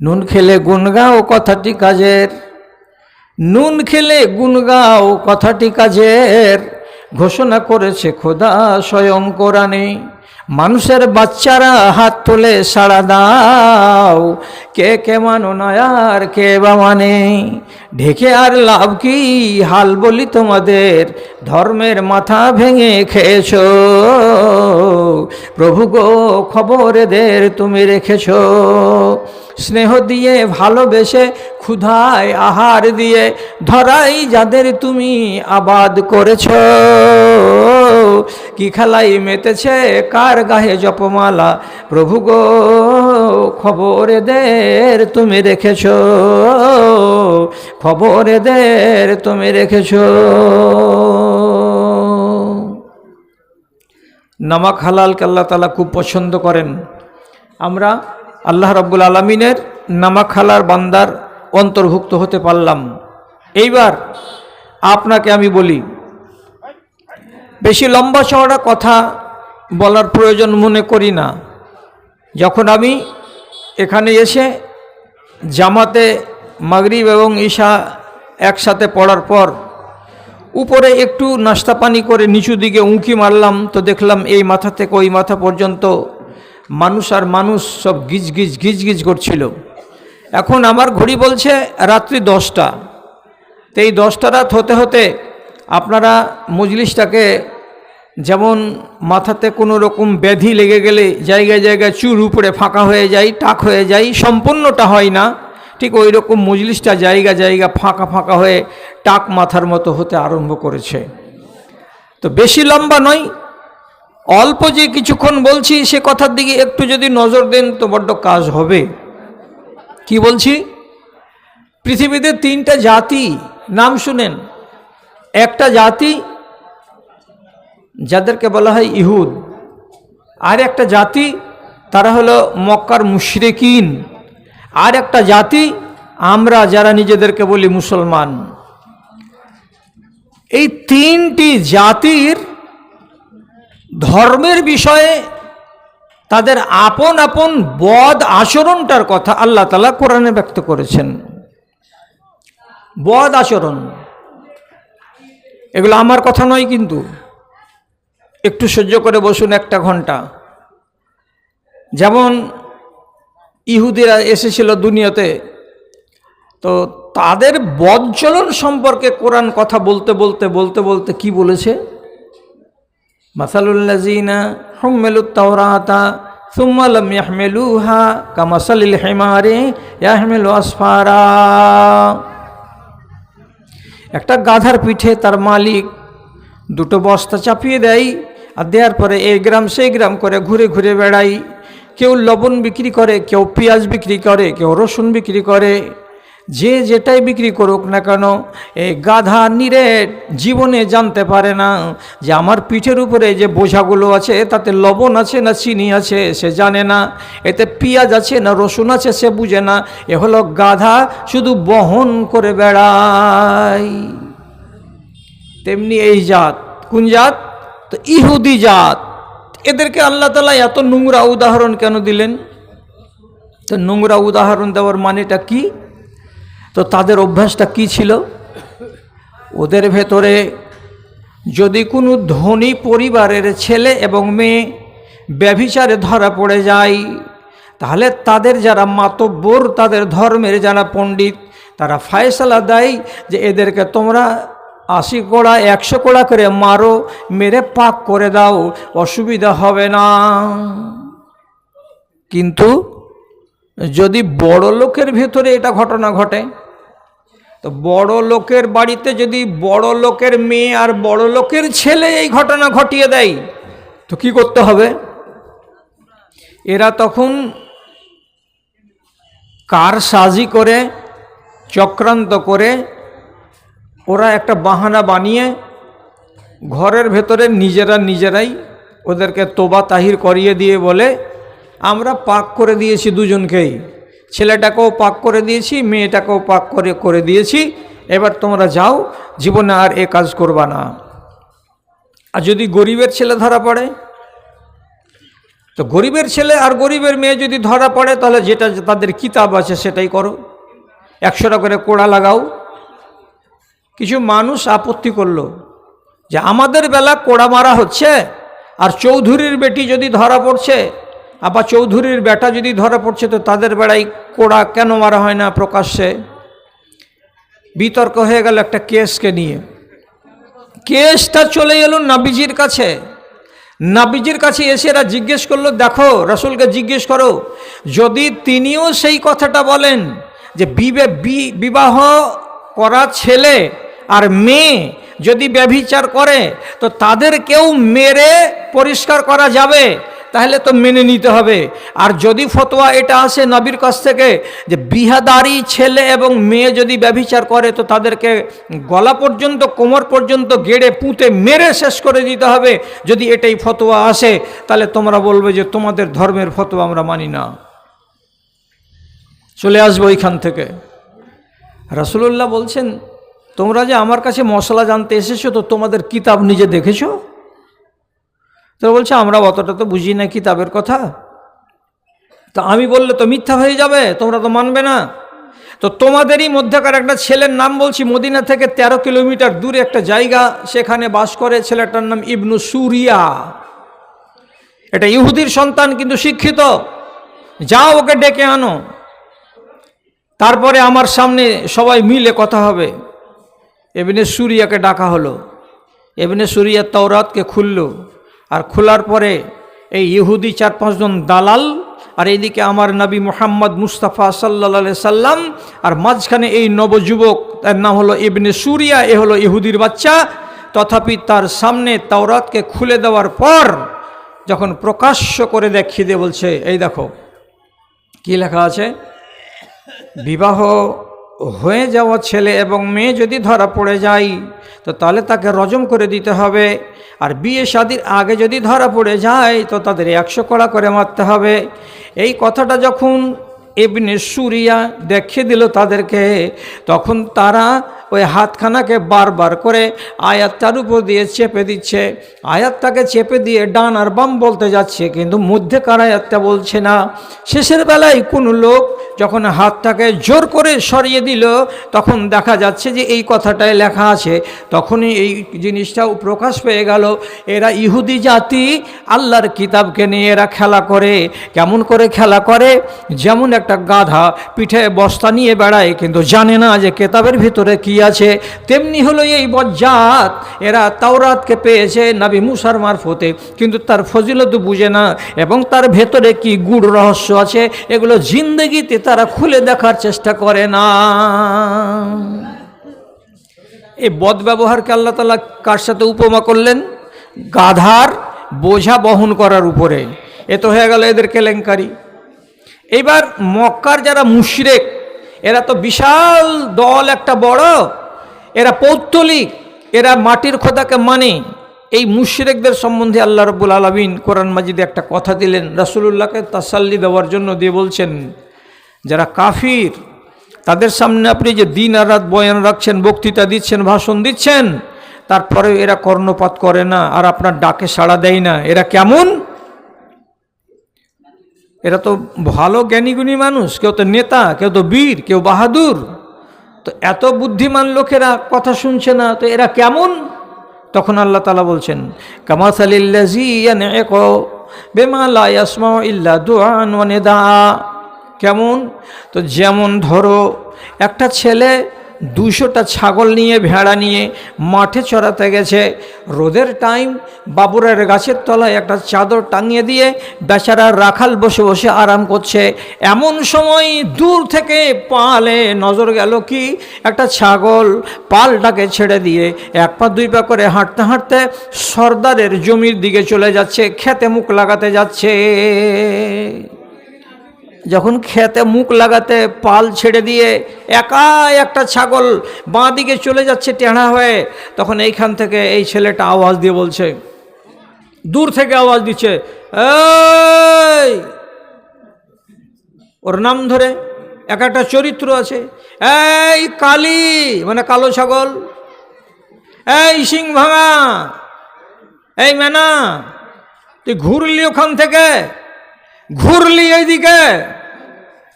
নুন খেলে গুন গাও কথাটি কাজের। নুন খেলে গুন গাও কথাটি কাজের। ঘোষণা করেছে খোদা স্বয়ং কোরআনে, মানুষের বাচ্চারা হাত তুলে সাড়া দাও। কে কে মানো নয়ার, কে বা মানে? ঢেকে আর লাভ কি? হাল বলি তোমাদের, ধর্মের মাথা ভেঙে খেয়েছো। প্রভু গো খবর এদের তুমি রেখেছো। স্নেহ দিয়ে, ভালোবেসে, ক্ষুধায় আহার দিয়ে, ধরাই যাদের তুমি আবাদ করেছ। কি খেলাই মেতেছে, কার গাহে জপমালা? প্রভু গো খবর এদের তুমি রেখেছ। খবর এদের তুমি রেখেছ। নামাক হালালকে আল্লাহ তালা খুব পছন্দ করেন। আমরা আল্লাহ রব্বুল আলমিনের নামাক হালার বান্দার অন্তর্ভুক্ত হতে পারলাম। এইবার আপনাকে আমি বলি, বেশি লম্বা চওড়া কথা বলার প্রয়োজন মনে করি না। যখন আমি এখানে এসে জামাতে মাগরিব এবং ঈশা একসাথে পড়ার পর উপরে একটু নাস্তা পানি করে নিচু দিকে উঁকি মারলাম, তো দেখলাম এই মাথা থেকে ওই মাথা পর্যন্ত মানুষ আর মানুষ সব গিজ গিজ গিজ গিজ করছিল। এখন আমার ঘড়ি বলছে রাত্রি দশটা। তো এই দশটা রাত হতে হতে আপনারা মজলিসটাকে যেমন মাথাতে কোনো রকম ব্যাধি লেগে গেলে জায়গায় জায়গায় চুর উপরে ফাঁকা হয়ে যায়, টাক হয়ে যায়, সম্পূর্ণটা হয় না। ঠিক ওই রকম মজলিসটা জায়গা জায়গা ফাঁকা ফাঁকা হয়ে টাক মাথার মতো হতে আরম্ভ করেছে। তো বেশি লম্বা নয় অল্প যে কিছুক্ষণ বলছি, সে কথার দিকে একটু যদি নজর দেন তো বড্ড কাজ হবে। কি বলছি? পৃথিবীতে তিনটা জাতি, নাম শুনেন। একটা জাতি, যাদেরকে বলা হয় ইহুদ। আর একটা জাতি, তারা হলো মক্কার মুশরিকিন। আর একটা জাতি, আমরা যারা নিজেদেরকে বলি মুসলমান। এই তিনটি জাতির ধর্মের বিষয়ে তাদের আপন আপন বদ আচরণটার কথা আল্লাহ তালা কোরআনে ব্যক্ত করেছেন। বদ আচরণ। এগুলো আমার কথা নয় কিন্তু। একটু সহ্য করে বসুন একটা ঘণ্টা। যেমন ইহুদিরা এসেছিল দুনিয়াতে, তো তাদের বদচলন সম্পর্কে কোরআন কথা বলতে বলতে বলতে বলতে কি বলেছে? একটা গাধার পিঠে তার মালিক দুটো বস্তা চাপিয়ে দেয় আর দেওয়ার পরে এই গ্রাম সেই গ্রাম করে ঘুরে ঘুরে বেড়াই কেউ লবণ বিক্রি করে, কেউ পেঁয়াজ বিক্রি করে, কেউ রসুন বিক্রি করে। যে যেটাই বিক্রি করুক না কেন এই গাধা নিরেট জীবনে জানতে পারে না যে আমার পিঠের উপরে যে বোঝাগুলো আছে, তাতে লবণ আছে না চিনি আছে, সে জানে না। এতে পিঁয়াজ আছে না রসুন আছে, সে বুঝে না। এ হলো গাধা শুধু বহন করে বেড়ায়। তেমনি এই জাত, কোন জাত? তো ইহুদি জাত। এদেরকে আল্লাহ তালা এত নোংরা উদাহরণ কেন দিলেন? তো নোংরা উদাহরণ দেওয়ার মানেটা কি? তো তাদের অভ্যাসটা কি ছিল? ওদের ভেতরে যদি কোনো ধনী পরিবারের ছেলে এবং মেয়ে ব্যভিচারে ধরা পড়ে যায়, তাহলে তাদের যারা মাতব্বর, তাদের ধর্মের যারা পণ্ডিত, তারা ফায়সালা দেয় যে এদেরকে তোমরা আশি কোড়া, একশো কোড়া করে মারো, মেরে পাক করে দাও, অসুবিধা হবে না। কিন্তু যদি বড় লোকের ভেতরে এটা ঘটনা ঘটে তো বড় লোকের বাড়িতে যদি বড় লোকের মেয়ে আর বড় লোকের ছেলে এই ঘটনা ঘটিয়ে দেয়, তো কি করতে হবে? এরা তখন কার সাজি করে, চক্রান্ত করে, ওরা একটা বাহানা বানিয়ে ঘরের ভেতরে নিজেরা নিজেরাই ওদেরকে তোবা তাহির করিয়ে দিয়ে বলে, আমরা পাক করে দিয়েছি দুজনকেই। ছেলেটাকেও পাক করে দিয়েছি, মেয়েটাকেও পাক করে করে দিয়েছি। এবার তোমরা যাও, জীবনে আর এ কাজ করবা না। আর যদি গরিবের ছেলে ধরা পড়ে? তো গরিবের ছেলে আর গরিবের মেয়ে যদি ধরা পড়ে, তাহলে যেটা তাদের কিতাব আছে সেটাই করো। একশোটা করে কোড়া লাগাও। কিছু মানুষ আপত্তি করল যে আমাদের বেলা কোড়া মারা হচ্ছে, আর চৌধুরীর বেটি যদি ধরা পড়ছে আবার চৌধুরীর বেটা যদি ধরা পড়ছে তো তাদের বেড়াই কোড়া কেন মারা হয় না প্রকাশ্যে? বিতর্ক হয়ে গেল একটা কেসকে নিয়ে। কেসটা চলে এলো নাবিজির কাছে। নাবিজির কাছে এসে এরা জিজ্ঞেস করল, দেখো, রসুলকে জিজ্ঞেস করো, যদি তিনিও সেই কথাটা বলেন যে বিবাহ করা ছেলে আর মেয়ে যদি ব্যভিচার করে, তো তাদেরকেও মেরে পরিষ্কার করা যাবে? তাহলে তো মেনে নিতে হবে। আর যদি ফতোয়া এটা আসে নবীর কাছ থেকে যে বিহাদারি ছেলে এবং মেয়ে যদি ব্যভিচার করে, তো তাদেরকে গলা পর্যন্ত, কোমর পর্যন্ত গেড়ে পুঁতে মেরে শেষ করে দিতে হবে। যদি এটাই ফতোয়া আসে, তাহলে তোমরা বলবে যে তোমাদের ধর্মের ফতোয়া আমরা মানি না। চলে আসব ওইখান থেকে। রাসুলুল্লাহ বলছেন, তোমরা যে আমার কাছে মশলা জানতে এসেছ, তো তোমাদের কিতাব নিজে দেখেছ? তো বলছে, আমরা অতটা তো বুঝি না কিতাবের কথা। তো আমি বললে, তো মিথ্যা হয়ে যাবে, তোমরা তো মানবে না। তো তোমাদেরই মধ্যকার একটা ছেলের নাম বলছি, মদিনা থেকে ১৩ কিলোমিটার দূরে একটা জায়গা, সেখানে বাস করে ছেলেটার নাম ইবনু সুরিয়া। এটা ইহুদির সন্তান, কিন্তু শিক্ষিত। যাও ওকে ডেকে আনো। তারপরে আমার সামনে সবাই মিলে কথা হবে। এবিনে সুরিয়াকে ডাকা হলো। এবিনে সুরিয়া তওরাতকে খুলল। আর খোলার পরে এই ইহুদি চার পাঁচজন দালাল আর এইদিকে আমার নবী মোহাম্মদ মুস্তাফা সাল্লা সাল্লাম আর মাঝখানে এই নবযুবক, তার নাম হলো ইবনে সুরিয়া, এ হলো ইহুদির বাচ্চা। তথাপি তার সামনে তাওরাতকে খুলে দেওয়ার পর যখন প্রকাশ্য করে দেখিয়ে দিয়ে বলছে, এই দেখো, কি লেখা আছে? বিবাহ হয়ে যাওয়া ছেলে এবং মেয়ে যদি ধরা পড়ে যায়, তো তাহলে তাকে রজম করে দিতে হবে। আর বিয়ে শাদির আগে যদি ধরা পড়ে যায়, তো তাদের একশো কড়া করে মারতে হবে। এই কথাটা যখন এমনি সুরিয়া দেখিয়ে দিল তাদেরকে, তখন তারা ওই হাতখানাকে বারবার করে আয়াতটার উপর দিয়ে চেপে দিচ্ছে। আয়াতটাকে চেপে দিয়ে ডান আর বাম বলতে যাচ্ছে, কিন্তু মধ্যেকার আয়াতটা বলছে না? শেষের বেলায় কোনো লোক যখন হাতটাকে জোর করে সরিয়ে দিল, তখন দেখা যাচ্ছে যে এই কথাটায় লেখা আছে, তখনই এই জিনিসটাও প্রকাশ পেয়ে গেল, এরা ইহুদি জাতি, আল্লাহর কিতাবকে নিয়ে এরা খেলা করে, কেমন করে খেলা করে? যেমন একটা গাধা পিঠে বস্তা নিয়ে বেড়ায়, কিন্তু জানে না যে কেতাবের ভিতরে কি আছে, তেমনি হলো এই বজ্জাত, এরা তাওরাতকে পেয়েছে নাবি মুসার মারফতে, কিন্তু তার ফজিলত বুঝে না, এবং তার ভেতরে কি গুড় রহস্য আছে, এগুলো জিন্দগিতে তারা খুলে দেখার চেষ্টা করে না। এই বদ ব্যবহারকে আল্লাহ তালা কার সাথে উপমা করলেন? গাধার বোঝা বহন করার উপরে। এ তো হয়ে গেল এদের কেলেঙ্কারি। এইবার মক্কার যারা মুশরেক, এরা তো বিশাল দল একটা বড়, এরা পৌত্তলিক, এরা মাটির খোদাকে মানে। এই মুশরেকদের সম্বন্ধে আল্লাহ রব্বুল আলমিন কোরআন মাজিদে একটা কথা দিলেন। রাসুলুল্লাহকে তাসাল্লি দেওয়ার জন্য দিয়ে বলছেন যারা কাফির, তাদের সামনে আপনি যে দিন আর রাত বয়ান রাখছেন, বক্তৃতা দিচ্ছেন, ভাষণ দিচ্ছেন, তারপরে এরা কর্ণপাত করে না, আর আপনার ডাকে সাড়া দেয় না। এরা কেমন? এরা তো ভালো জ্ঞানীগুণী মানুষ, কেউ তো নেতা, কেউ তো বীর, কেউ বাহাদুর। তো এত বুদ্ধিমান লোকেরা কথা শুনছে না, তো এরা কেমন? তখন আল্লাহ তালা বলছেন কামাসালিল্লাজিয়া কেমন? তো যেমন ধরো, একটা ছেলে দুশোটা ছাগল নিয়ে, ভেড়া নিয়ে মাঠে চড়াতে গেছে, রোদের টাইম বাবুরের গাছের তলায় একটা চাদর টাঙিয়ে দিয়ে বেচারা রাখাল বসে বসে আরাম করছে। এমন সময় দূর থেকে পালে নজর গেল কি? একটা ছাগল পালটাকে ছেড়ে দিয়ে এক পা দুই পা করে হাঁটতে হাঁটতে সর্দারের জমির দিকে চলে যাচ্ছে, খেতে মুখ লাগাতে যাচ্ছে। যখন খেতে মুখ লাগাতে পাল ছেড়ে দিয়ে একা একটা ছাগল বাঁ দিকে চলে যাচ্ছে টেঁড়া হয়ে, তখন এইখান থেকে এই ছেলেটা আওয়াজ দিয়ে বলছে, দূর থেকে আওয়াজ দিচ্ছে ওর নাম ধরে এক একটা চরিত্র আছে, এই কালি! মানে কালো ছাগল, এই সিং ভাঙা, এই মেনা, তুই ঘুরলি ওখান থেকে? ঘুরলি এইদিকে?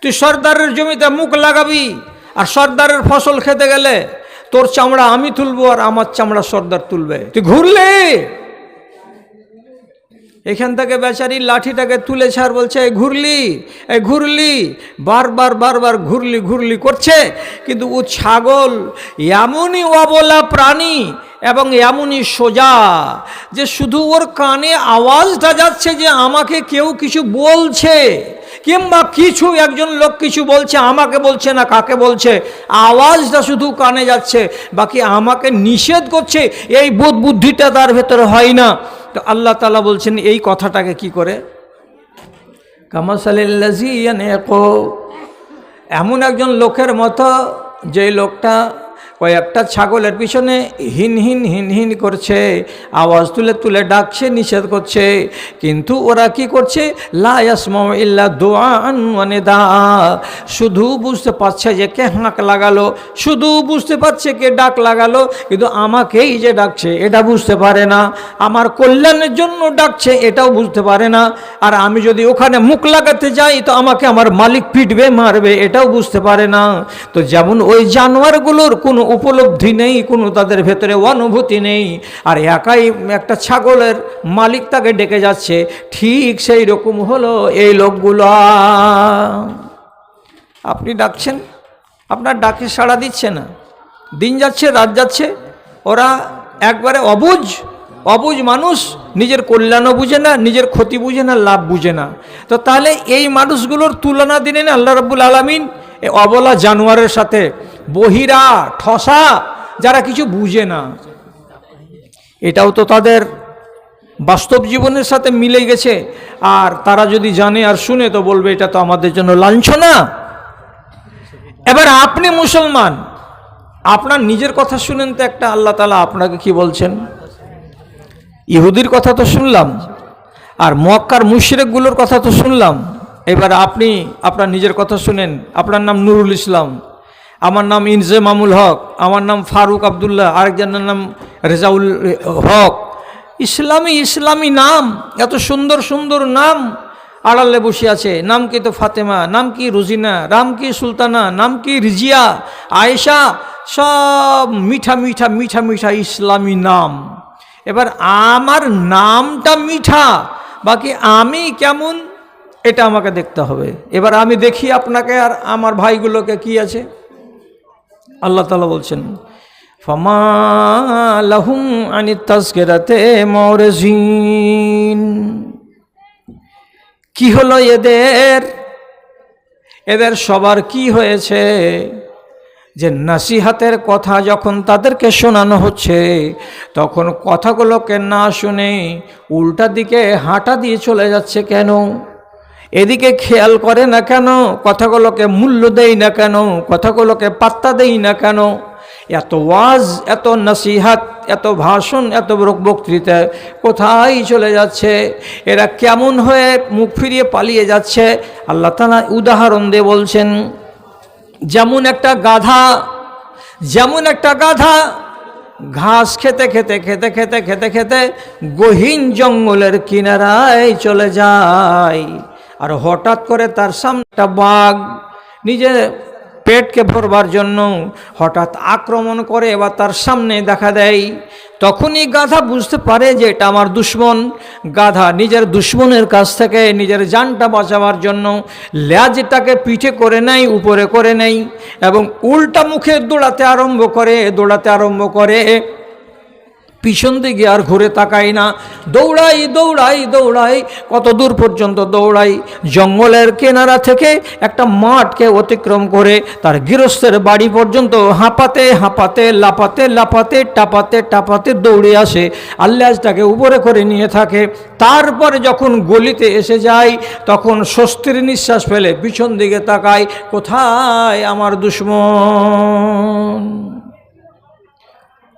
তুই সর্দারের জমিতে মুখ লাগাবি আর সর্দারের ফসল খেতে গেলে তোর চামড়া আমি তুলবো আর আমার চামড়া সর্দার তুলবে। তুই ঘুরলি? এখান থেকে বেচারি লাঠিটাকে তুলে ছাড় বলছে, এই ঘুরলি এই ঘুরলি। বারবার বারবার ঘুরলি ঘুরলি করছে, কিন্তু ও ছাগল এমনই অবলা প্রাণী এবং এমনই সোজা যে শুধু ওর কানে আওয়াজটা যাচ্ছে যে আমাকে কেউ কিছু বলছে। কিংবা কিছু একজন লোক কিছু বলছে, আমাকে বলছে না, কাকে বলছে? আওয়াজটা শুধু কানে যাচ্ছে, বাকি আমাকে নিষেধ করছে, এই বোধ বুদ্ধিটা তার ভেতরে হয় না। তো আল্লাহ তালা বলছেন, এই কথাটাকে কি করে? কামাসালিল্লাজি এমন একজন লোকের মতো যে লোকটা কয়েকটা ছাগলের পিছনে হিন হিন হিন হিন করছে, আওয়াজ তুলে তুলে ডাকছে, নিষেধ করছে। কিন্তু ওরা কি করছে? লায়াসমা ইল্লা দোয়ান মানে দা শুধু বুঝতে পারছে যে কে হাঁক লাগালো, শুধু বুঝতে পারছে কে ডাক লাগালো, কিন্তু আমাকেই যে ডাকছে, এটা বুঝতে পারে না। আমার কল্যাণের জন্য ডাকছে, এটাও বুঝতে পারে না। আর আমি যদি ওখানে মুখ লাগাতে যাই, তো আমাকে আমার মালিক পিটবে, মারবে, এটাও বুঝতে পারে না। তো যেমন ওই জানোয়ারগুলোর কোনো উপলব্ধি নেই, কোনো তাদের ভেতরে অনুভূতি নেই। আর একাই একটা ছাগলের মালিক তাকে ডেকে যাচ্ছে, ঠিক সেই রকম হলো এই লোকগুলো। আপনি ডাকছেন? আপনার ডাকে সাড়া দিচ্ছে না। দিন যাচ্ছে, রাত যাচ্ছে, ওরা একবারে অবুঝ অবুঝ মানুষ, নিজের কল্যাণও বুঝে না, নিজের ক্ষতি বুঝে না, লাভ বুঝে না। তো তাহলে এই মানুষগুলোর তুলনা দিলেন আল্লাহ রাব্বুল আলমিন অবলা জানোয়ারের সাথে বহিরা, ঠসা, যারা কিছু বুঝে না। এটাও তো তাদের বাস্তব জীবনের সাথে মিলে গেছে। আর তারা যদি জানে আর শুনে তো বলবে, এটা তো আমাদের জন্য লাঞ্ছনা। এবার আপনি মুসলমান, আপনার নিজের কথা শুনেন তো একটা, আল্লাহ তালা আপনাকে কি বলছেন? ইহুদির কথা তো শুনলাম, আর মক্কার মুশরেকগুলোর কথা তো শুনলাম। এবার আপনি আপনার নিজের কথা শুনেন, আপনার নাম নুরুল ইসলাম। আমার নাম ইনজে মামুল হক, আমার নাম ফারুক আবদুল্লাহ, আরেকজনের নাম রেজাউল হক। ইসলামী ইসলামী নাম, এত সুন্দর সুন্দর নাম আড়ালে বসে আছে। নাম কি তো ফাতেমা, নাম কি রুজিনা, নাম কি সুলতানা, নাম কি রিজিয়া, আয়েশা, সব মিঠা মিঠা মিঠা মিঠা ইসলামী নাম। এবার আমার নামটা মিঠা, বাকি আমি কেমন, এটা আমাকে দেখতে হবে। এবার আমি দেখি আপনাকে আর আমার ভাইগুলোকে কি আছে। আল্লাহ তালা বলছেন, ফমা আনি তাস্কেরাতে মরজিন। কি হলো এদের? এদের সবার কি হয়েছে? যে নাসিহাতের কথা যখন তাদেরকে শোনানো হচ্ছে, তখন কথাগুলোকে না শুনে উল্টা দিকে হাঁটা দিয়ে চলে যাচ্ছে কেন? এদিকে খেয়াল করে না কেন? কথাগুলোকে মূল্য দেই না কেন? কথাগুলোকে পাত্তা দেই না কেন? এত ওয়াজ, এত নসিহাত, এত ভাষণ, এত বক্তৃতা কোথায় চলে যাচ্ছে? এরা কেমন হয়ে মুখ ফিরিয়ে পালিয়ে যাচ্ছে? আল্লাহ তালা উদাহরণ দিয়ে বলছেন, যেমন একটা গাধা, যেমন একটা গাধা ঘাস খেতে খেতে খেতে খেতে খেতে খেতে গহীন জঙ্গলের কিনারায় চলে যায়। আর হঠাৎ করে তার সামনে একটা বাঘ নিজে পেটকে ভরবার জন্য হঠাৎ আক্রমণ করে বা তার সামনে দেখা দেয়, তখনই গাধা বুঝতে পারে যে এটা আমার দুশ্মন। গাধা নিজের দুশ্মনের কাছ থেকে নিজের জানটা বাঁচাবার জন্য ল্যাজটাকে পিঠে করে নেয়, উপরে করে নেয় এবং উল্টা মুখে দৌড়াতে আরম্ভ করে, দৌড়াতে আরম্ভ করে। পিছন দিকে আর ঘুরে তাকাই না। দৌড়াই দৌড়াই দৌড়াই কত দূর পর্যন্ত দৌড়াই? জঙ্গলের কেনারা থেকে একটা মাঠকে অতিক্রম করে তার গৃহস্থের বাড়ি পর্যন্ত হাঁপাতে হাঁপাতে লাপাতে লাপাতে টাপাতে টাপাতে দৌড়ে আসে। আল্লাহটাকে উপরে করে নিয়ে থাকে। তারপরে যখন গলিতে এসে যায়, তখন স্বস্তির নিঃশ্বাস ফেলে পিছন দিকে তাকায়, কোথায় আমার দুশ্মন?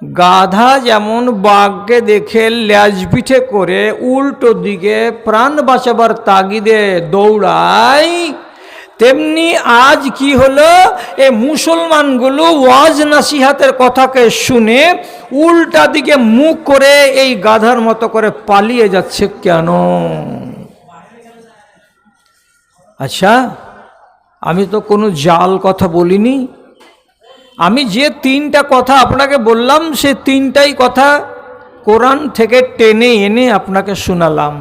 গাধা যেমন বাঘকে দেখে ল্যাজ পিঠে করে উল্টো দিকে প্রাণ বাঁচাবার তাগিদে দৌড়ায় তেমনি আজ কি হলো? এ মুসলমানগুলো ওয়াজ নাসিহাতের কথাকে শুনে উল্টা দিকে মুখ করে এই গাধার মতো করে পালিয়ে যাচ্ছে কেন? আচ্ছা আমি তো কোনো জাল কথা বলিনি। আমি যে তিনটা কথা আপনাকে বললাম, সে তিনটাই কথা কোরআন থেকে টেনে এনে আপনাকে শোনালাম।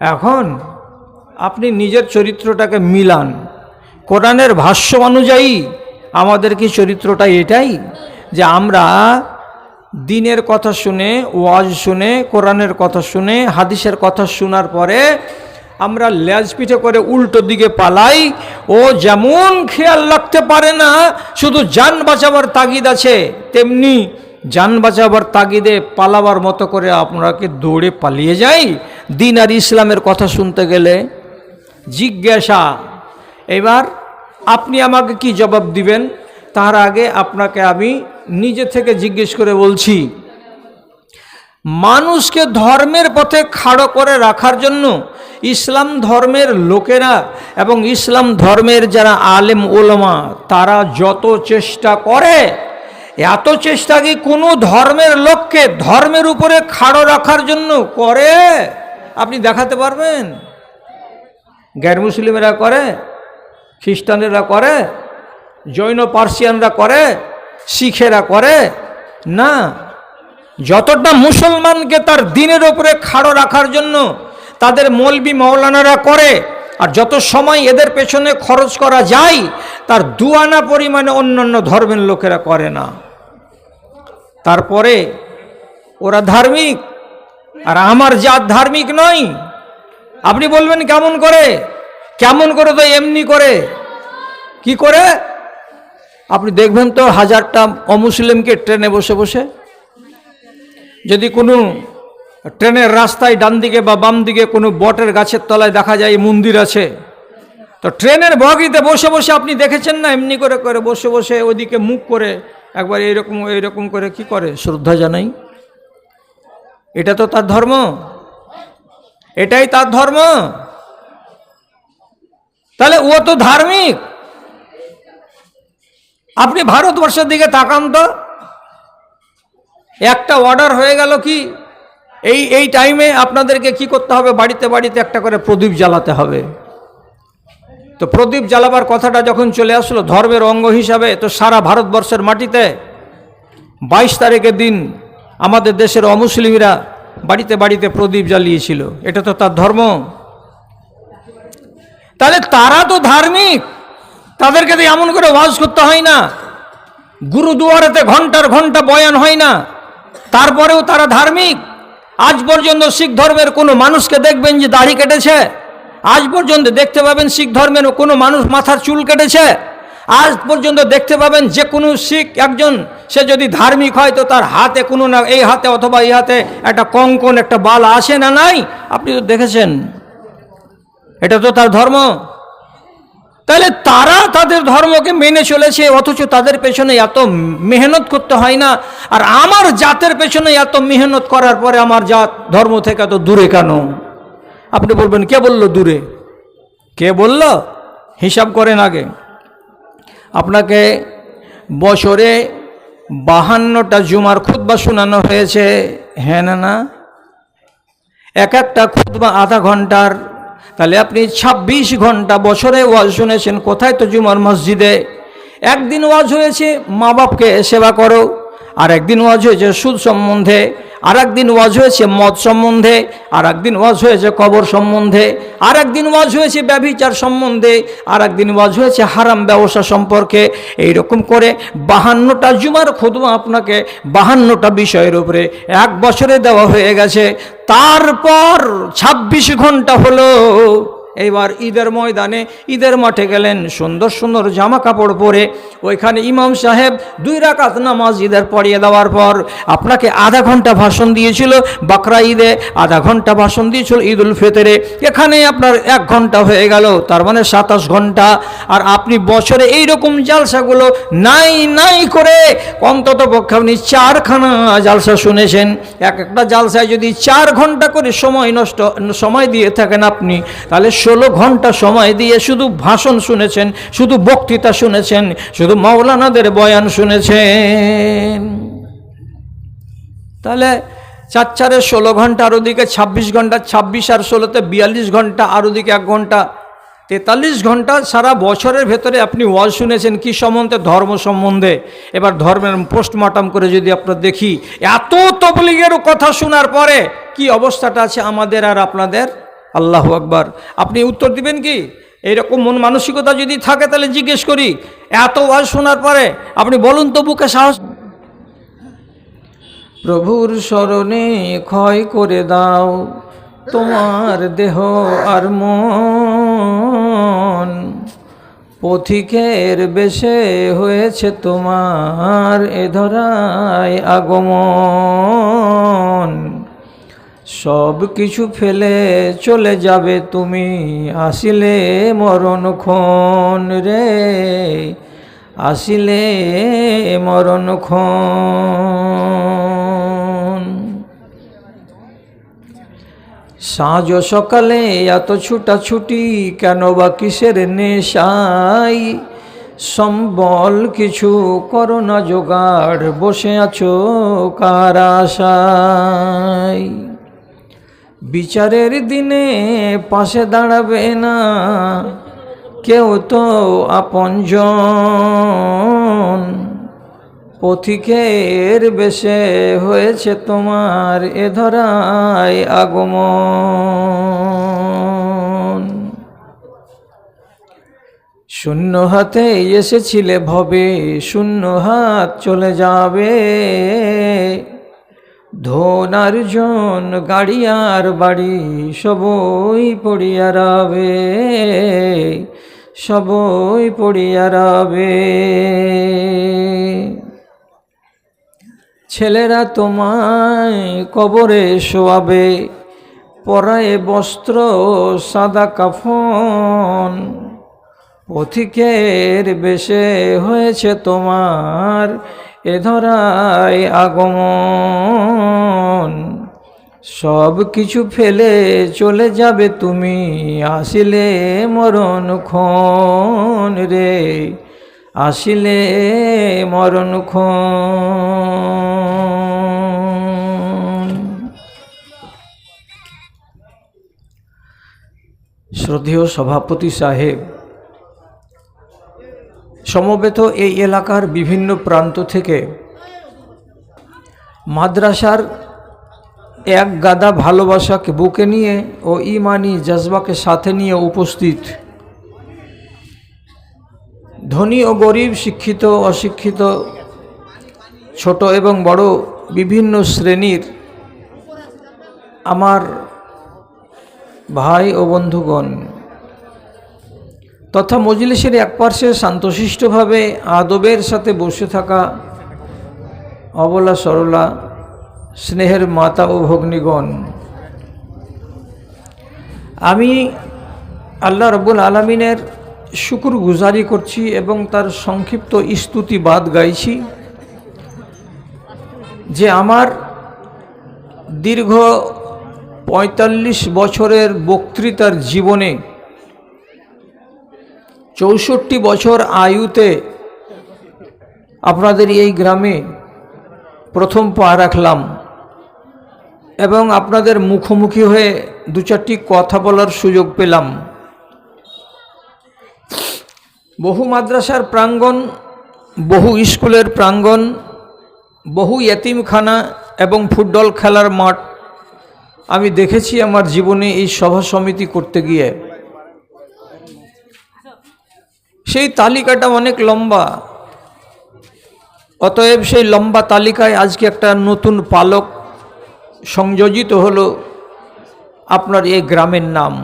এখন আপনি নিজের চরিত্রটাকে মিলান। কোরআনের ভাষ্য অনুযায়ী আমাদের কি চরিত্রটা এটাই? যে আমরা দিনের কথা শুনে, ওয়াজ শুনে, কোরআনের কথা শুনে, হাদিসের কথা শোনার পরে আমরা ল্যাজ পিঠে করে উল্টো দিকে পালাই। ও যেমন খেয়াল রাখতে পারে না, শুধু যান বাঁচাবার তাগিদ আছে, তেমনি যান বাঁচাবার তাগিদে পালাবার মতো করে আপনাকে দৌড়ে পালিয়ে যাই? দিন আর ইসলামের কথা শুনতে গেলে জিজ্ঞাসা। এবার আপনি আমাকে কি জবাব দিবেন? তার আগে আপনাকে আমি নিজে থেকে জিজ্ঞেস করে বলছি, মানুষকে ধর্মের পথে খাড়ো করে রাখার জন্য ইসলাম ধর্মের লোকেরা এবং ইসলাম ধর্মের যারা আলেম ওলমা, তারা যত চেষ্টা করে, এত চেষ্টা কি কোনো ধর্মের লোককে ধর্মের উপরে খাড়ো রাখার জন্য করে? আপনি দেখাতে পারবেন? গ্যার মুসলিমেরা করে, খ্রিস্টানেরা করে, জৈন পার্সিয়ানরা করে, শিখেরা করে? না। যতটা মুসলমানকে তার দিনের ওপরে খাড়ো রাখার জন্য তাদের মলবি মৌলানারা করে। আর যত সময় এদের পেছনে খরচ করা যায়, তার দুয়ানা পরিমাণে অন্যান্য ধর্মের লোকেরা করে না। তারপরে ওরা ধার্মিক, আর আমার জাত ধার্মিক নয়। আপনি বলবেন কেমন করে? কেমন করে তো এমনি করে? কি করে? আপনি দেখবেন তো হাজারটা অমুসলিমকে ট্রেনে বসে বসে। যদি কোনো ট্রেনের রাস্তায় ডান দিকে বা বাম দিকে কোনো বটের গাছের তলায় দেখা যায় মন্দির আছে। তো ট্রেনের বগিতে বসে বসে আপনি দেখেছেন না? এমনি করে করে বসে বসে ওদিকে মুখ করে একবার এইরকম এইরকম করে কি করে? শ্রদ্ধা জানাই। এটা তো তার ধর্ম। এটাই তার ধর্ম। তাহলে ও তো ধার্মিক। আপনি ভারতবর্ষের দিকে তাকান তো। একটা অর্ডার হয়ে গেল কি? এই এই টাইমে আপনাদেরকে কি করতে হবে? বাড়িতে বাড়িতে একটা করে প্রদীপ জ্বালাতে হবে। তো প্রদীপ জ্বালাবার কথাটা যখন চলে আসলো, ধর্মের অঙ্গ হিসাবে, তো সারা ভারতবর্ষের মাটিতে বাইশ তারিখের দিন আমাদের দেশের অমুসলিমরা বাড়িতে বাড়িতে প্রদীপ জ্বালিয়েছিল। এটা তো তার ধর্ম। তাহলে তারা তো ধার্মিক। তাদেরকে তো এমন করে ওয়াজ করতে হয় না। গুরুদুয়ারেতে ঘণ্টার ঘণ্টা বয়ান হয় না। তারপরেও তারা ধার্মিক। আজ পর্যন্ত শিখ ধর্মের কোনো মানুষকে দেখবেন যে দাড়ি কেটেছে। আজ পর্যন্ত দেখতে পাবেন শিখ ধর্মের কোনো মানুষ মাথার চুল কেটেছে। আজ পর্যন্ত দেখতে পাবেন যে কোনো শিখ একজন, সে যদি ধার্মিক হয় তো তার হাতে কোনো না এই হাতে অথবা এই হাতে একটা কঙ্কন, একটা বাল আসে না নাই? আপনি তো দেখেছেন। এটা তো তার ধর্ম। তাহলে তারা তাদের ধর্মকে মেনে চলেছে, অথচ তাদের পেছনে এত মেহনত করতে হয় না। আর আমার জাতের পেছনে এত মেহনত করার পরে আমার জাত ধর্ম থেকে এত দূরে কেন? আপনি বলবেন, কে বলল দূরে? কে বলল? হিসাব করেন আগে। আপনাকে বছরে বাহান্নটা জুমার খুতবা শোনানো হয়েছে হ্যাঁ না না? এক একটা খুতবা আধা ঘণ্টার তাহলে আপনি ২৬ ঘণ্টা বছরে ওয়াজ শুনেছেন। কোথায় তো জুমার মসজিদে? একদিন ওয়াজ হয়েছে মা বাপকে সেবা করো। আর একদিন ওয়াজ হয়েছে সুদ সম্বন্ধে, আর একদিন ওয়াজ হয়েছে মদ সম্বন্ধে, আর একদিন ওয়াজ হয়েছে কবর সম্বন্ধে, আর একদিন ওয়াজ হয়েছে ব্যভিচার সম্বন্ধে, আর একদিন ওয়াজ হয়েছে হারাম ব্যবসা সম্পর্কে। এই রকম করে বাহান্নটা জুমার খুদমা আপনাকে বাহান্নটা বিষয়ের উপরে এক বছরে দেওয়া হয়ে গেছে। তারপর ২৬ ঘণ্টা হলো। এইবার ঈদের ময়দানে ঈদের মাঠে গেলেন সুন্দর সুন্দর জামা কাপড় পরে ওইখানে ইমাম সাহেব দুই রাকাত নামাজ ঈদের পড়িয়ে দেওয়ার পর আপনাকে আধা ঘণ্টা ভাষণ দিয়েছিল বাকরা ঈদে আধা ঘণ্টা ভাষণ দিয়েছিল ঈদ উল ফিতরে। এখানে আপনার এক ঘণ্টা হয়ে গেল, তার মানে সাতাশ ঘণ্টা। আর আপনি বছরে এই রকম জালসাগুলো নাই নাই করে অন্তত পক্ষে আপনি চারখানা জালসা শুনেছেন। এক একটা জালসায় যদি চার ঘণ্টা করে সময় নষ্ট, সময় দিয়ে থাকেন আপনি, তাহলে ষোলো ঘণ্টা সময় দিয়ে শুধু ভাষণ শুনেছেন, শুধু বক্তৃতা শুনেছেন, শুধু মাওলানাদের বয়ান শুনেছেন। তাহলে চার চারে ষোলো ঘণ্টা, আর ওদিকে ছাব্বিশ ঘণ্টা, ছাব্বিশ আর ষোলোতে বিয়াল্লিশ ঘণ্টা, আর ওদিকে এক ঘণ্টা, তেতাল্লিশ ঘণ্টা সারা বছরের ভেতরে আপনি ওয়াজ শুনেছেন, কি সম্বন্ধে? ধর্ম সম্বন্ধে। এবার ধর্মের পোস্টমর্টম করে যদি আপনার দেখি, এত তবলিগের কথা শোনার পরে কি অবস্থাটা আছে আমাদের আর আপনাদের? আল্লাহ আকবার। আপনি উত্তর দিবেন কি? এইরকম মন মানসিকতা যদি থাকে তাহলে জিজ্ঞেস করি, এত ওয়াজ শোনার পরে আপনি বলুন তো বুকে সাহস। প্রভুর স্মরণে ক্ষয় করে দাও, তোমার দেহ আর মন। পথিকের বেশে হয়েছে তোমার এ ধরায় আগমন। সব কিছু ফেলে চলে যাবে তুমি। আসিলে মরণক্ষণ রে, আসিলে মরণক্ষণ সাঁঝ সকালে এত ছুটাছুটি কেন বা কিসের নেশাই? সম্বল কিছু করোনা জোগাড়, বসে আছো কার আশায়? বিচারের দিনে পাশে দাঁড়াবে না। কেউ তো আপনজন। পথিকের বেশে হয়েছে তোমার এ ধরায় আগমন। শূন্য হাতে এসেছিলে ভবে, শূন্য হাত চলে যাবে। ধনার্জন গাড়িয়ার বাড়ি সবই পড়িয়া রাবে, সবই পড়িয়া রাবে। ছেলেরা তোমায় কবরে শোয়াবে, পরায়ে বস্ত্র, সাদা কাফন। পথিকের বেশে হয়েছে তোমার এ ধরায় আগমন। সব কিছু ফেলে চলে যাবে তুমি, আসিলে মরণ ক্ষণ রে, আসিলে মরণ ক্ষণ। শ্রদ্ধেয় সভাপতি সাহেব সমবেত এই এলাকার বিভিন্ন প্রান্ত থেকে মাদ্রাসার এক গাদা ভালোবাসাকে বুকে নিয়ে ও ইমানি জজবাকে সাথে নিয়ে উপস্থিত। ধনী ও গরিব, শিক্ষিত, অশিক্ষিত, ছোট এবং বড় বিভিন্ন শ্রেণির আমার ভাই ও বন্ধুগণ তথা মজলিসের এক পার্শ্বে শান্তশিষ্টভাবে আদবের সাথে বসে থাকা অবলা সরলা, স্নেহের মাতা ও ভগ্নীগণ। আমি আল্লাহ রব্বুল আলমিনের শুকুর গুজারি করছি এবং তার সংক্ষিপ্ত স্তুতিবাদ গাইছি যে আমার দীর্ঘ পঁয়তাল্লিশ বছরের বক্তৃতার জীবনে চৌষট্টি বছর আয়ুতে আপনাদের এই গ্রামে প্রথম পা রাখলাম এবং আপনাদের মুখোমুখি হয়ে দু চারটি কথা বলার সুযোগ পেলাম। বহু মাদ্রাসার প্রাঙ্গণ, বহু স্কুলের প্রাঙ্গণ, বহু এতিমখানা এবং ফুটবল খেলার মাঠ আমি দেখেছি আমার জীবনে এই সভা সমিতি করতে গিয়ে। সেই তালিকাটা অনেক লম্বা। অতএব সেই লম্বা তালিকায় আজকে একটা নতুন পালক সংযোজিত হলো আপনার এই গ্রামের নাম।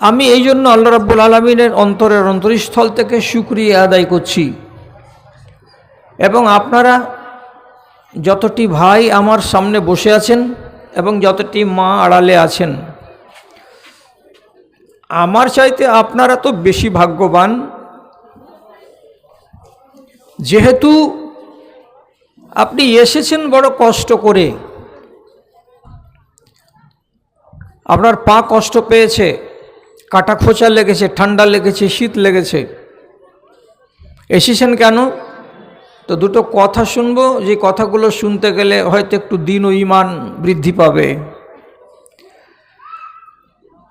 আমি এই জন্য আল্লাহ রাব্বুল আলমিনের অন্তরের অন্তরস্থল থেকে সুক্রিয়া আদায় করছি। এবং আপনারা যতটি ভাই আমার সামনে বসে আছেন এবং যতটি মা আড়ালে আছেন আমার চাইতে আপনারা তো বেশি ভাগ্যবান। যেহেতু আপনি এসেছেন বড় কষ্ট করে। আপনার পা কষ্ট পেয়েছে, কাটা খোঁচা লেগেছে, ঠান্ডা লেগেছে, শীত লেগেছে। এসেছেন কেন? তো দুটো কথা শুনব, যে কথাগুলো শুনতে গেলে হয়তো একটু দিন ও ইমান বৃদ্ধি পাবে।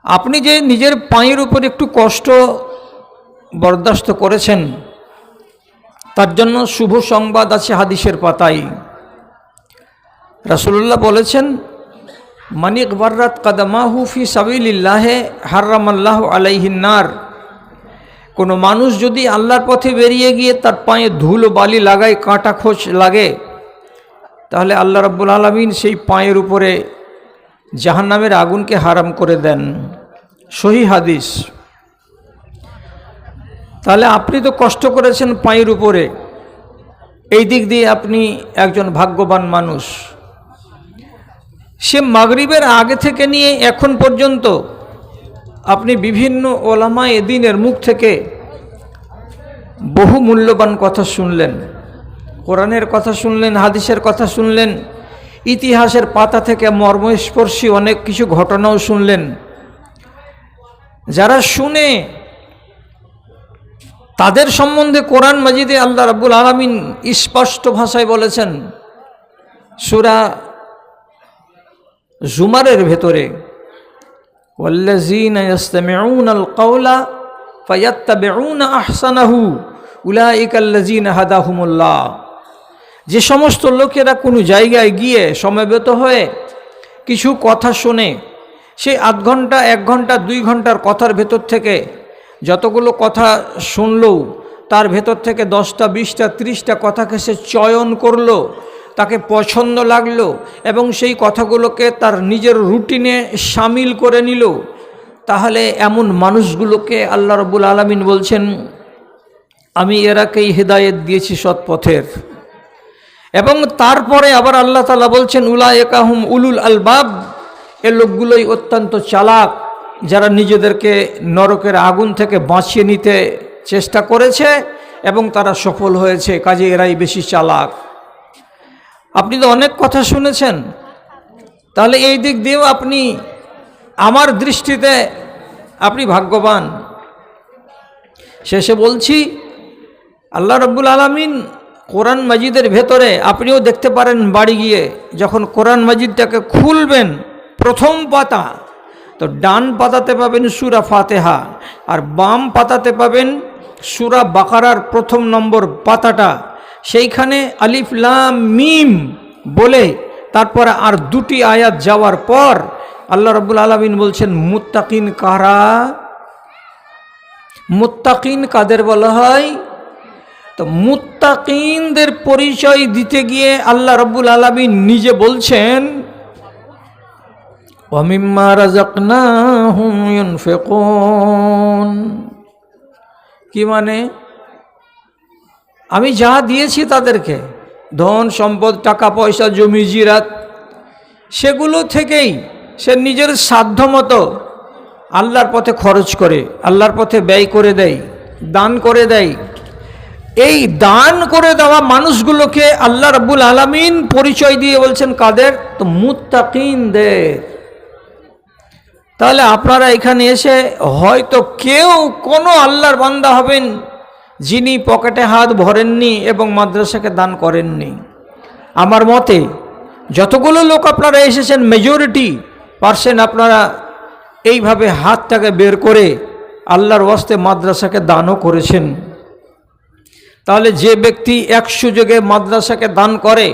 আপনি যে নিজের পায়ের উপর একটু কষ্ট বরদাস্ত করেছেন, তার জন্য শুভ সংবাদ আছে হাদিসের পাতায়। রাসুল্লাহ বলেছেন মানিক বার্রাত কাদামাহু ফি সাবিল্লাহে হার্রামাল্লাহ আলাইহিন্নার কোনো মানুষ যদি আল্লাহর পথে বেরিয়ে গিয়ে তার পায়ে ধুলো বালি লাগায়, কাঁটা খোঁজ লাগে, তাহলে আল্লাহ রাব্বুল আলমিন সেই পায়ের উপরে জাহান্নামের আগুনকে হারাম করে দেন। সহি হাদিস। তাহলে আপনি তো কষ্ট করেছেন পায়ের উপরে। এই দিক দিয়ে আপনি একজন ভাগ্যবান মানুষ। সে মাগরিবের আগে থেকে নিয়ে এখন পর্যন্ত আপনি বিভিন্ন ওলামা এদিনের মুখ থেকে বহু মূল্যবান কথা শুনলেন। কোরআনের কথা শুনলেন, হাদিসের কথা শুনলেন ইতিহাসের পাতা থেকে মর্মস্পর্শী অনেক কিছু ঘটনাও শুনলেন যারা শুনে তাদের সম্বন্ধে কোরআন মাজিদে আল্লাহ রাব্বুল আলমিন স্পষ্ট ভাষায় বলেছেন সুরা জুমারের ভেতরে والذين يستمعون القول فيتبعون احسنه اولئك الذين هداهم الله যে সমস্ত লোকেরা কোনো জায়গায় গিয়ে সমবেত হয়ে কিছু কথা শোনে সেই আধ ঘণ্টা, এক ঘণ্টা, দুই ঘণ্টার কথার ভেতর থেকে যতগুলো কথা শুনলো, তার ভেতর থেকে দশটা, বিশটা, ত্রিশটা কথাকে সে চয়ন করল, তাকে পছন্দ লাগল এবং সেই কথাগুলোকে তার নিজের রুটিনে সামিল করে নিল। তাহলে এমন মানুষগুলোকে আল্লাহ রবুল আলমিন বলছেন, আমি এরাকেই হেদায়েত দিয়েছি সৎপথের। এবং তারপরে আবার আল্লাহ তালা বলছেন উলা একাহুম উলুল আলবাব। এ লোকগুলোই অত্যন্ত চালাক, যারা নিজেদেরকে নরকের আগুন থেকে বাঁচিয়ে নিতে চেষ্টা করেছে এবং তারা সফল হয়েছে, কাজে এরাই বেশি চালাক। আপনি তো অনেক কথা শুনেছেন। তাহলে এই দিক দিয়েও আপনি, আমার দৃষ্টিতে আপনি ভাগ্যবান। শেষে বলছি, আল্লাহ রব্বুল আলমিন কোরআন মাজিদের ভেতরে আপনিও দেখতে পারেন বাড়ি গিয়ে যখন কোরআন মাজিদটাকে খুলবেন প্রথম পাতা, তো ডান পাতাতে পাবেন সুরা ফাতেহা আর বাম পাতাতে পাবেন সুরা বাকারার প্রথম নম্বর পাতাটা। সেইখানে আলিফলাম মিম বলে তারপরে আর দুটি আয়াত যাওয়ার পর আল্লাহ রব্বুল আলমিন বলছেন, মুত্তাকিন কারা? মুত্তাকিন কাদের বলা হয়? তো মুত্তাকিনদের পরিচয় দিতে গিয়ে আল্লাহ রব্বুল আলমিন নিজে বলছেন কি মানে? আমি যা দিয়েছি তাদেরকে, ধন, সম্পদ, টাকা, পয়সা, জমি, জিরাত, সেগুলো থেকেই সে নিজের সাধ্য মতো আল্লাহর পথে খরচ করে, আল্লাহর পথে ব্যয় করে দেয়, দান করে দেয়। এই দান করে দেওয়া মানুষগুলোকে আল্লাহ রব্বুল আলমিন পরিচয় দিয়ে বলছেন, কাদের? তো মুত্তাকিনদের। তাহলে আপনারা এখানে এসে হয়তো কেউ কোনো আল্লাহর বান্দা হবেন যিনি পকেটে হাত ভরেননি এবং মাদ্রাসাকে দান করেননি। আমার মতে, যতগুলো লোক আপনারা এসেছেন মেজরিটি পার্সেন্ট আপনারা এইভাবে হাতটাকে বের করে আল্লাহর ওয়াস্তে মাদ্রাসাকে দানও করেছেন। তাহলে যে ব্যক্তি এক সুযোগে মাদ্রাসাকে দান করে,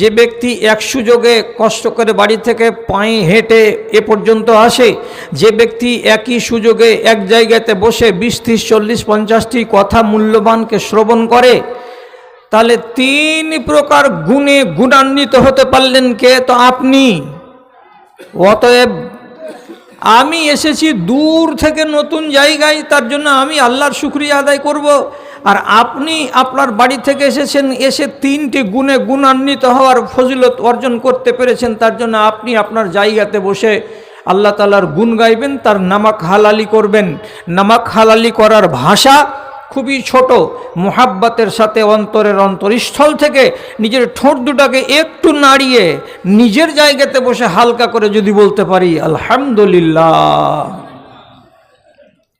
যে ব্যক্তি এক সুযোগে কষ্ট করে বাড়ি থেকে পায়ে হেঁটে এ পর্যন্ত আসে, যে ব্যক্তি একই সুযোগে এক জায়গাতে বসে বিশ, ত্রিশ, চল্লিশ, পঞ্চাশটি কথা মূল্যবানকে শ্রবণ করে, তাহলে তিন প্রকার গুণে গুণান্বিত হতে পারলেন কে? তো আপনি। অতএব আমি এসেছি দূর থেকে নতুন জায়গায়, তার জন্য আমি আল্লাহর শুক্রিয়া আদায় করব। আর আপনি আপনার বাড়ি থেকে এসেছেন, এসে তিনটি গুণে গুণান্বিত হওয়ার ফজিলত অর্জন করতে পেরেছেন, তার জন্য আপনি আপনার জায়গাতে বসে আল্লাহ তালার গুণ গাইবেন, তার নামাক হালালি করবেন। নামাক হালালি করার ভাষা খুবই ছোট, মোহাব্বাতের সাথে অন্তরের অন্তরস্থল থেকে নিজের ঠোঁট দুটাকে একটু নাড়িয়ে নিজের জায়গাতে বসে হালকা করে যদি বলতে পারি, আলহামদুলিল্লাহ।